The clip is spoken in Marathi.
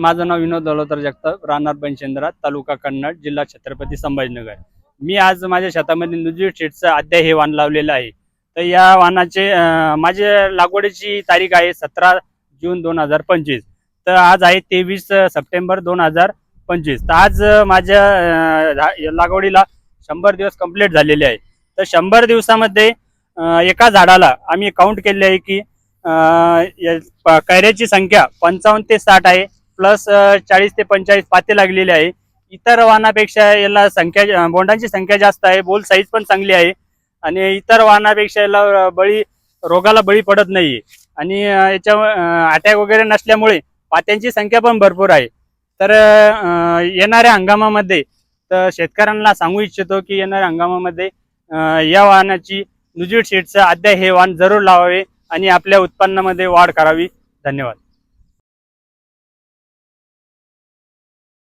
माझं नाव विनोद दौलतर जगताप राहणार बनचंद्रा तालुका कन्नड जिल्हा छत्रपती संभाजीनगर. मी आज माझ्या शेतामध्ये न्यूजी स्टेटचं अध्याय हे वाण लावलेलं आहे. तर या वाणाचे माझे लागवडीची तारीख आहे सतरा जून दोन हजार पंचवीस. तर आज आहे तेवीस सप्टेंबर दोन हजार पंचवीस. तर आज माझ्या लागवडीला शंभर दिवस कंप्लीट झालेले आहे. तर शंभर दिवसामध्ये एका झाडाला आम्ही काउंट केले आहे की या कैऱ्याची संख्या पंचावन्न ते साठ आहे. प्लस चाळीस ते पंचेचाळीस पाते लागलेले आहे. इतर वाहनापेक्षा याला संख्या बोंडांची संख्या जास्त आहे. बोल साईज पण चांगली आहे. आणि इतर वाहनापेक्षा याला बळी रोगाला बळी पडत नाही आणि याच्या अटॅक वगैरे नसल्यामुळे पात्यांची संख्या पण भरपूर आहे. तर येणाऱ्या हंगामामध्ये तर शेतकऱ्यांना सांगू इच्छितो की येणाऱ्या हंगामामध्ये या वाहनाची नुजीड शेटचं अद्याप हे वाहन जरूर लावावे आणि आपल्या उत्पन्नामध्ये वाढ करावी. धन्यवाद.